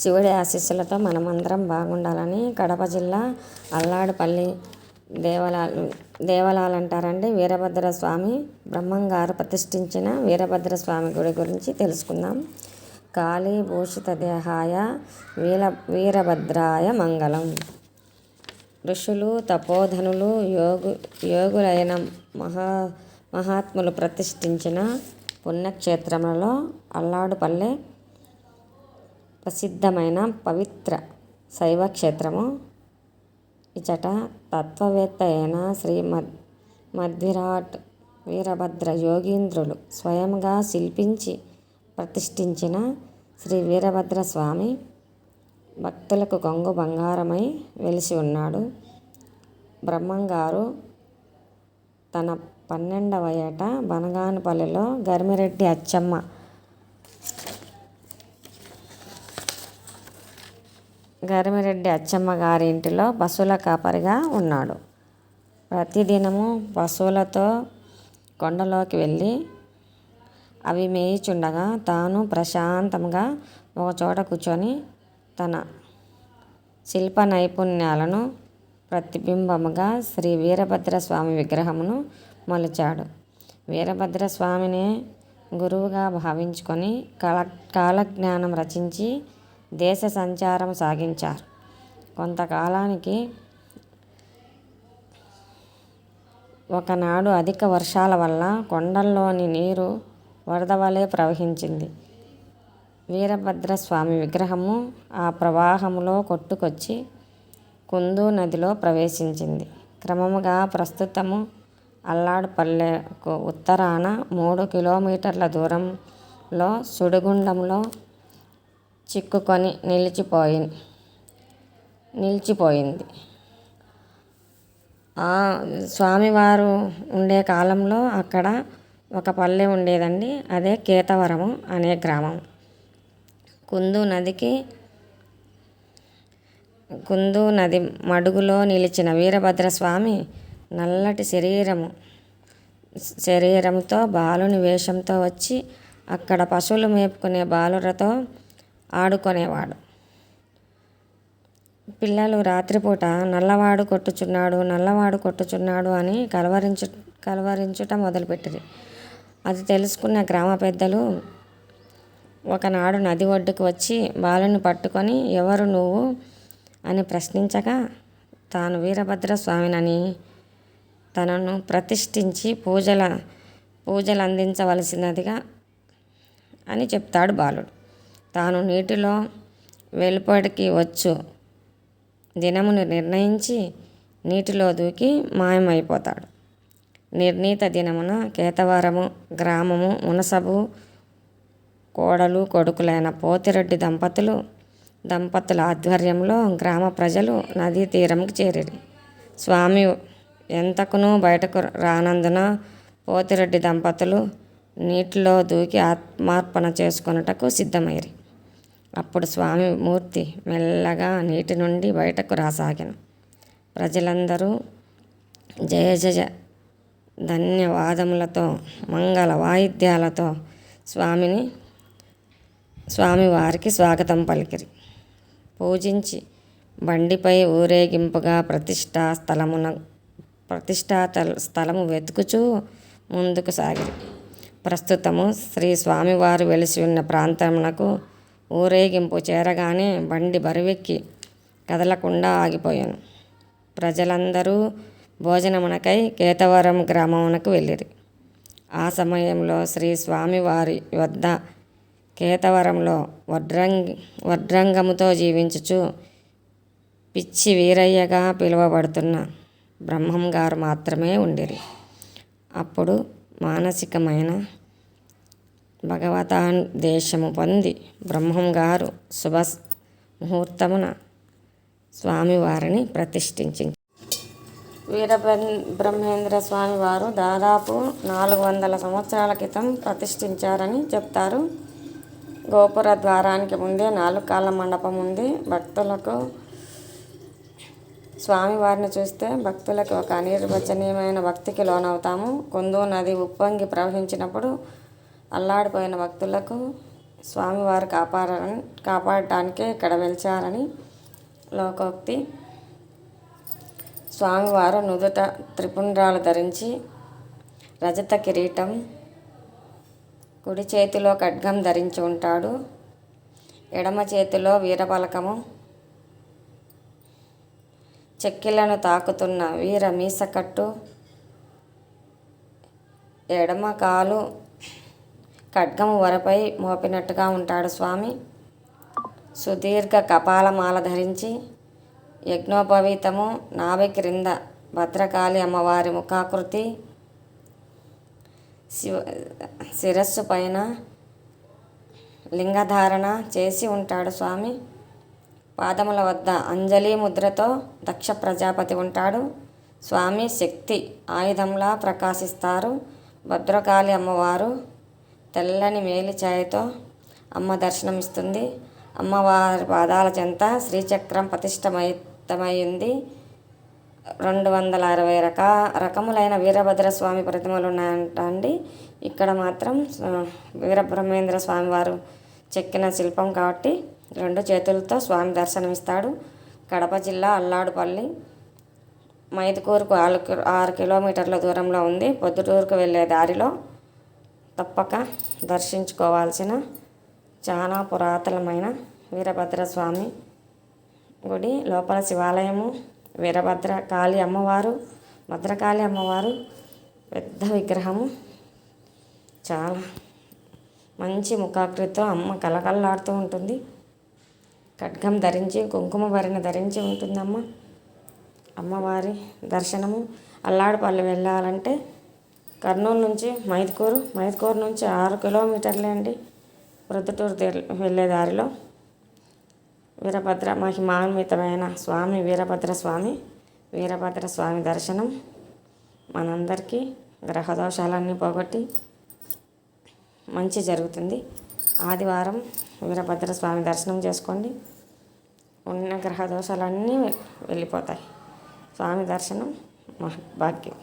శివుడి ఆశీస్సులతో మనమందరం బాగుండాలని కడప జిల్లా అల్లాడుపల్లి దేవలా దేవాలయాలు అంటారండి వీరభద్ర స్వామి బ్రహ్మంగారు ప్రతిష్ఠించిన వీరభద్ర స్వామి గుడి గురించి తెలుసుకుందాం. కాళీభూషిత దేహాయ వీర వీరభద్రాయ మంగళం. ఋషులు తపోధనులు యోగు యోగులైన మహా మహాత్ములు ప్రతిష్ఠించిన పుణ్యక్షేత్రములలో అల్లాడుపల్లె ప్రసిద్ధమైన పవిత్ర శైవ క్షేత్రము ఇచట తత్వవేత్త అయిన శ్రీ మద్ మధ్విరాట్ వీరభద్ర యోగీంద్రులు స్వయంగా శిల్పించి ప్రతిష్ఠించిన శ్రీ వీరభద్ర స్వామి భక్తులకు కొంగు బంగారమై వెలిసి ఉన్నాడు. బ్రహ్మంగారు తన పన్నెండవ ఏట బనగానపల్లిలో గర్మిరెడ్డి అచ్చమ్మ గరిమిరెడ్డి అచ్చమ్మ గారి ఇంటిలో పశువుల కాపరిగా ఉన్నాడు. ప్రతిదినము పశువులతో కొండలోకి వెళ్ళి అవి మేయిచుండగా తాను ప్రశాంతంగా ఒకచోట కూర్చొని తన శిల్ప నైపుణ్యాలను ప్రతిబింబముగా శ్రీ వీరభద్ర స్వామి విగ్రహమును మలిచాడు. వీరభద్ర స్వామిని గురువుగా భావించుకొని కాల కాలజ్ఞానం రచించి దేశ సంచారం సాగించారు. కొంతకాలానికి ఒకనాడు అధిక వర్షాల వల్ల కొండల్లోని నీరు వరద వలె ప్రవహించింది. వీరభద్ర స్వామి విగ్రహము ఆ ప్రవాహములో కొట్టుకొచ్చి కుందు నదిలో ప్రవేశించింది. క్రమముగా ప్రస్తుతము అల్లాడుపల్లెకు ఉత్తరాన మూడు కిలోమీటర్ల దూరంలో సుడిగుండంలో చిక్కుకొని నిలిచిపోయి నిలిచిపోయింది. ఆ స్వామివారు ఉండే కాలంలో అక్కడ ఒక పల్లె ఉండేదండి. అదే కేతవరము అనే గ్రామం. కుందు నదికి కుందు నది మడుగులో నిలిచిన వీరభద్రస్వామి నల్లటి శరీరము శరీరంతో బాలుని వేషంతో వచ్చి అక్కడ పశువులు మేపుకునే బాలురతో ఆడుకునేవాడు. పిల్లలు రాత్రిపూట నల్లవాడు కొట్టుచున్నాడు నల్లవాడు కొట్టుచున్నాడు అని కలవరించు కలవరించుట మొదలుపెట్టిరి. అది తెలుసుకున్న గ్రామ పెద్దలు ఒకనాడు నది ఒడ్డుకు వచ్చి బాలుని పట్టుకొని ఎవరు నువ్వు అని ప్రశ్నించగా తాను వీరభద్ర స్వామినని తనను ప్రతిష్ఠించి పూజల పూజలు అందించవలసినదిగా అని చెప్తాడు బాలుడు. తాను నీటిలో వెలుపడికి వచ్చు. దినమును నిర్ణయించి నీటిలో దూకి మాయమైపోతాడు. నిర్ణీత దినమున కేతవరము గ్రామము మునసబు కోడలు కొడుకులైన పోతిరెడ్డి దంపతులు దంపతుల ఆధ్వర్యంలో గ్రామ ప్రజలు నదీ తీరంకి చేరిరి. స్వామి ఎంతకునూ బయటకు రానందున పోతిరెడ్డి దంపతులు నీటిలో దూకి ఆత్మార్పణ చేసుకొనుటకు సిద్ధమైరి అప్పుడు స్వామి మూర్తి మెల్లగా నీటి నుండి బయటకు రాసాగాను. ప్రజలందరూ జయ జయ ధన్యవాదములతో మంగళ వాయిద్యాలతో స్వామిని స్వామివారికి స్వాగతం పలికిరి. పూజించి బండిపై ఊరేగింపుగా ప్రతిష్టా స్థలమున ప్రతిష్టా స్థలము వెతుకుచూ ముందుకు సాగిరి. ప్రస్తుతము శ్రీ స్వామివారు వెలిసి ఉన్న ప్రాంతమునకు ఊరేగింపు చేరగానే బండి బరువెక్కి కదలకుండా ఆగిపోయాను. ప్రజలందరూ భోజనమునకై కేతవరం గ్రామమునకు వెళ్ళిరి. ఆ సమయంలో శ్రీ స్వామివారి వద్ద కేతవరంలో వడ్రంగి వడ్రంగముతో జీవించుచు పిచ్చి వీరయ్యగా పిలువబడుతున్న బ్రహ్మం గారు మాత్రమే ఉండిరి. అప్పుడు మానసికమైన భగవతాన్ దేశము పొంది బ్రహ్మం గారు శుభ ముహూర్తమున స్వామివారిని ప్రతిష్ఠించి వీర బ్రహ్మేంద్ర స్వామి వారు దాదాపు నాలుగు వందల సంవత్సరాల క్రితం ప్రతిష్ఠించారని చెప్తారు. గోపుర ద్వారానికి ముందే నాలుగు కాళ్ళ మండపం ఉంది భక్తులకు స్వామివారిని చూస్తే భక్తులకు ఒక అనిర్వచనీయమైన భక్తికి లోనవుతాము. కుందు నది ఉప్పొంగి ప్రవహించినప్పుడు అల్లాడిపోయిన భక్తులకు స్వామివారు కాపాడని కాపాడటానికే ఇక్కడ వెలిచారని లోకోక్తి స్వామివారు నుదుట త్రిపుండ్రాలు ధరించి రజత కిరీటం కుడి చేతిలో ఖడ్గం ధరించి ఉంటాడు. ఎడమ చేతిలో వీరపలకము. చెక్కిలను తాకుతున్న వీర మీసకట్టు ఎడమ కాలు ఖడ్గము వరపై మోపినట్టుగా ఉంటాడు స్వామి. సుదీర్ఘ కపాలమాల ధరించి యజ్ఞోపవీతము నాభి క్రింద భద్రకాళి అమ్మవారి ముఖాకృతి. శివ శిరస్సు పైన లింగధారణ చేసి ఉంటాడు స్వామి. పాదముల వద్ద అంజలి ముద్రతో దక్ష ప్రజాపతి ఉంటాడు. స్వామి శక్తి ఆయుధంలా ప్రకాశిస్తారు. భద్రకాళి అమ్మవారు తెల్లని మేలి ఛాయతో అమ్మ దర్శనమిస్తుంది. అమ్మవారి పాదాల చెంత శ్రీచక్రం ప్రతిష్టమైతమైంది. రెండు వందల అరవై రక రకములైన వీరభద్ర స్వామి ప్రతిమలు ఉన్నాయంట అండి. ఇక్కడ మాత్రం వీరబ్రహ్మేంద్ర స్వామి వారు చెక్కిన శిల్పం కాబట్టి రెండు చేతులతో స్వామి దర్శనమిస్తాడు. కడప జిల్లా అల్లాడుపల్లి. మైదుకూరుకు ఆరు కి- ఆరు కిలోమీటర్ల దూరంలో ఉంది. పొద్దుటూరుకు వెళ్ళే దారిలో తప్పక దర్శించుకోవాల్సిన చాలా పురాతనమైన వీరభద్ర స్వామి గుడి. లోపల శివాలయము వీరభద్ర కాళీ అమ్మవారు భద్రకాళి అమ్మవారు పెద్ద విగ్రహము. చాలా మంచి ముఖాకృతితో అమ్మ కలకల్లాడుతూ ఉంటుంది. ఖడ్గం ధరించి కుంకుమ భరిణ ధరించి ఉంటుందమ్మ. అమ్మవారి దర్శనము. అల్లాడుపల్లి వెళ్ళాలంటే కర్నూలు నుంచి మైదుకూరు మైదుకూరు నుంచి ఆరు కిలోమీటర్లే అండి. ప్రొద్దుటూరు వెళ్ళే దారిలో. వీరభద్ర మహిమాన్వితమైన స్వామి వీరభద్ర స్వామి వీరభద్ర స్వామి దర్శనం. మనందరికీ గ్రహదోషాలన్నీ పోగొట్టి మంచి జరుగుతుంది. ఆదివారం వీరభద్ర స్వామి దర్శనం చేసుకోండి. ఉన్న గ్రహదోషాలన్నీ వెళ్ళిపోతాయి. స్వామి దర్శనం మహద్భాగ్యం